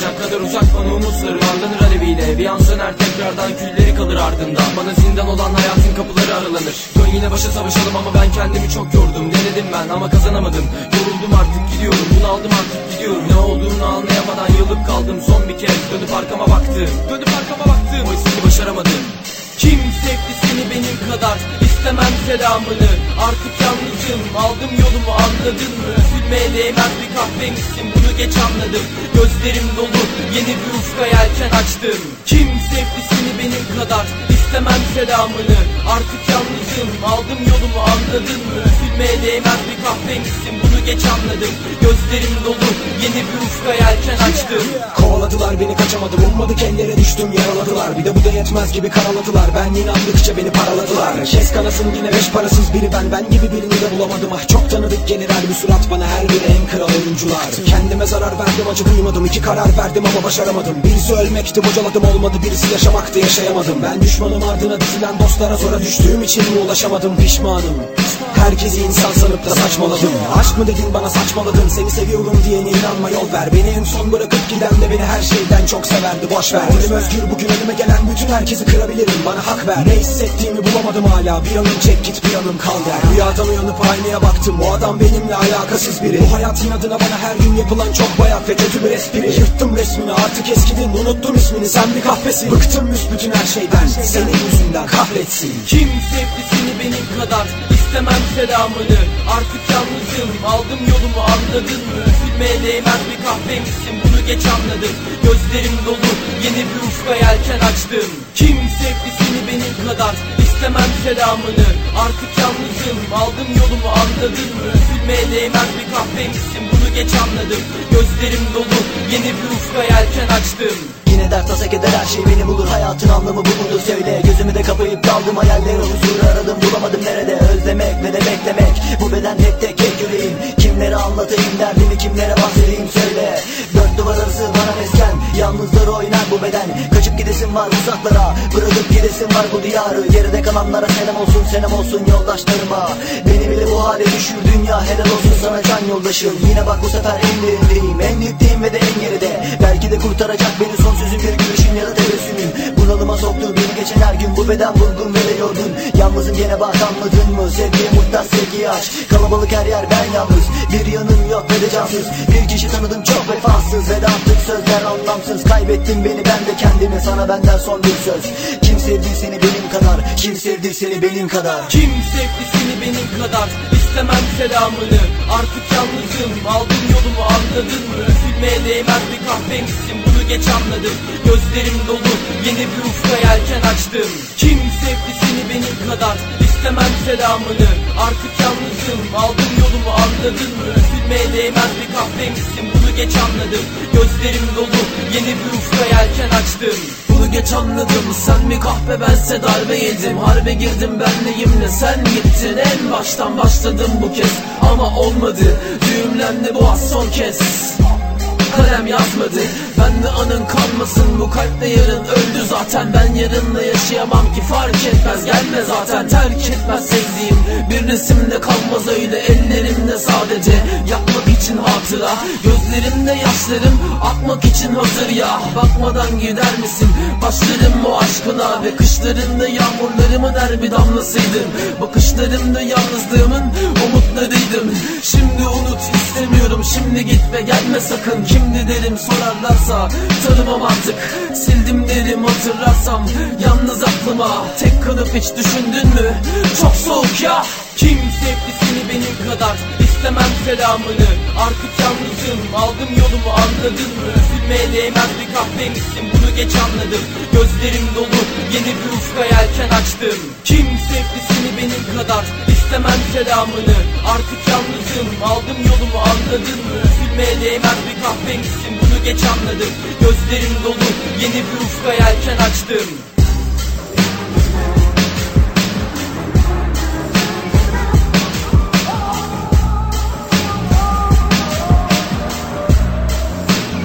olmayacak kadar uzak bana umutlarım Arlanır aleviyle bir an söner tekrardan külleri kalır ardından. Bana zindan olan hayatın kapıları aralanır. Dön yine başa savaşalım ama ben kendimi çok yordum. Denedim ben ama kazanamadım. Yoruldum artık gidiyorum. Bunaldım artık gidiyorum. Ne olduğunu anlayamadan yılıp kaldım. Son bir kez Dönüp arkama baktım. Dönüp arkama baktım. Oysa ki başaramadım. Kim sevdi seni benim kadar istemem selamını. Artık yalnızım aldım yolumu anladın mı? Üzülmeye değmez bir kahveymişsin bunu geç anladım. Gözlerim dolu yeni bir ufka yelken açtım. Kim sevdi seni benim kadar? İstemem selamını. Artık yalnızım aldım yolumu anladın mı? Üzülmeye değmez bir kahveymişsin bunu geç anladım. Gözlerim dolu yeni bir ufka yelken açtım. Kovaladılar beni kaçamadım ummadık ellere düştüm yaraladılar. Bir de bu da yetmez gibi karaladılar. Ben inandıkça beni paraladılar. Kes kanasın yine beş parasız biri ben. Ben gibi birini de bulamadım. Ah çok tanıdık gelir her bir surat bana. Her biri en kral oyuncular. Kendime zarar verdim acı duymadım. İki karar verdim ama başaramadım. Birisi ölmekti bocaladım. Olmadı birisi yaşamaktı yaşayamadım. Ben düşmanım ardına dizilen dostlara zora düştüğüm için mi ulaşamadım? Pişmanım Herkesi insan sanıp da saçmaladım. Aşk mı dedin bana saçmaladın. Seni seviyorum diyene inanma yol ver Beni. En son bırakıp giden de beni her şeyden çok severdi. Boş ver. Elim özgür bugün önüme gelen bütün herkesi kırabilirim. Bana hak ver. Ne hissettiğimi bulamadım hala. Bir yanım çek git bir yanım kal der. Rüyadan uyanıp aynaya baktım. O adam benimle alakasız biri. Bu hayatın adına bana her gün yapılan çok bayat ve kötü bir espri. Yırttım resmini artık eskidin. Unuttum ismini. Sen bir kahpesin. Bıktım büsbütün her şeyden. Senin yüzünden kahretsin. Kim sevdi selamını. Artık yalnızım. Aldım yolumu anladın mı? Üzülmeye değmez bir kahveymişsin bunu geç anladım. Gözlerim dolu. Yeni bir ufka yelken açtım. Kim sevdi seni benim kadar istemem selamını? Artık yalnızım. Aldım yolumu anladın mı? Üzülmeye değmez bir kahveymişsin bunu geç anladım. Gözlerim dolu. Yeni bir ufka yelken açtım. Yine dert tasa keder her şey beni bulur. Hayatın anlamı bu mudur? Söyle. Gözümü de kapayıp kaldım hayallere huzur aradım. Bulamadım nerede özlemek ve de beklemek. Bu beden hep tek tek yüreğim. Kimlere anlatayım derdimi kimlere bahsedeyim söyle. Dört duvar arası bana mesken. Yalnızları oynar bu beden. Kaçıp gidesim var uzaklara. Bırakıp gidesim var bu diyarı. Geride kalanlara selam olsun selam olsun yoldaşlarıma. Beni bile bu hale düşür dünya helal olsun sana can yoldaşım. Yine bak bu sefer en derindeyim En dipteyim ve de en geride. Belki de kurtaracak beni son sözün bir gülüşün ya da tebessümün Bunalıma soktu beni geçen her gün Bu beden vurgun Yalnızım gene bak anladın mı? Sevgiye muhtaç sevgiyi aç Kalabalık her yer ben yalnız. Bir yanım yok ve de cansız. Bir kişi tanıdım çok vefasız. Ve de attık sözler anlamsız. Kaybettin beni ben de kendimi Sana benden son bir söz. Kim sevdi seni benim kadar? Kim sevdi seni benim kadar? Kim sevdi seni benim kadar? İstemem selamını. Artık yalnızım. Aldım yolumu anladın mı? Üzülmeye değmez bir kahveymişsin bunu geç anladım. Gözlerim dolu. Yeni bir ufka yelken açtım. Kim sevdi seni benim kadar istemem selamını? Artık yalnızım. Aldım yolumu anladın mı? Üzülmeye değmez bir kahveymişsin bunu geç anladım. Gözlerim dolu. Yeni bir ufka yelken açtım. Bunu geç anladım. Sen mi kahpe? Bense darbe yedim Harbe girdim. Benleyim ne? Sen gittin. En baştan başladım bu kez. Ama olmadı. Düğümlendi bu az son kez Kalem yazmadı Bende anın kalmasın Bu kalpte yarın öldü zaten. Ben yarınla yaşayamam ki fark etmez Gelme zaten. Terk etmez sevdiğim. Bir resimde kalmaz öyle Ellerimde sadece. Yapmak için hatıra Gözlerimde yaşlarım Akmak için hazır ya. Bakmadan gider misin? Başlarım o aşkına Ve kışlarında yağmurlarımın her bir damlasıydın Bakışlarımda yalnızlığımın umutlarıydım. Şimdi unut istemiyorum. Şimdi git ve gelme sakın. Kimdi derim sorarlarsa Tanımam artık. Sildim derim hatırlarsam Yalnız aklıma. Tek kalıp hiç düşündün mü? Çok soğuk ya. Kim sevdi seni benim kadar istemem selamını. Artık yalnızım aldım yolumu anladın mı? Üzülmeye değmez bir kahveymişsin bunu geç anladım. Gözlerim dolu yeni bir ufka yelken açtım. Kim sevdi seni benim kadar istemem selamını? Artık yalnızım aldım yolumu anladın mı? Üzülmeye değmez bir kahveymişsin bunu bunu geç anladım. Gözlerim dolu yeni bir ufka yelken açtım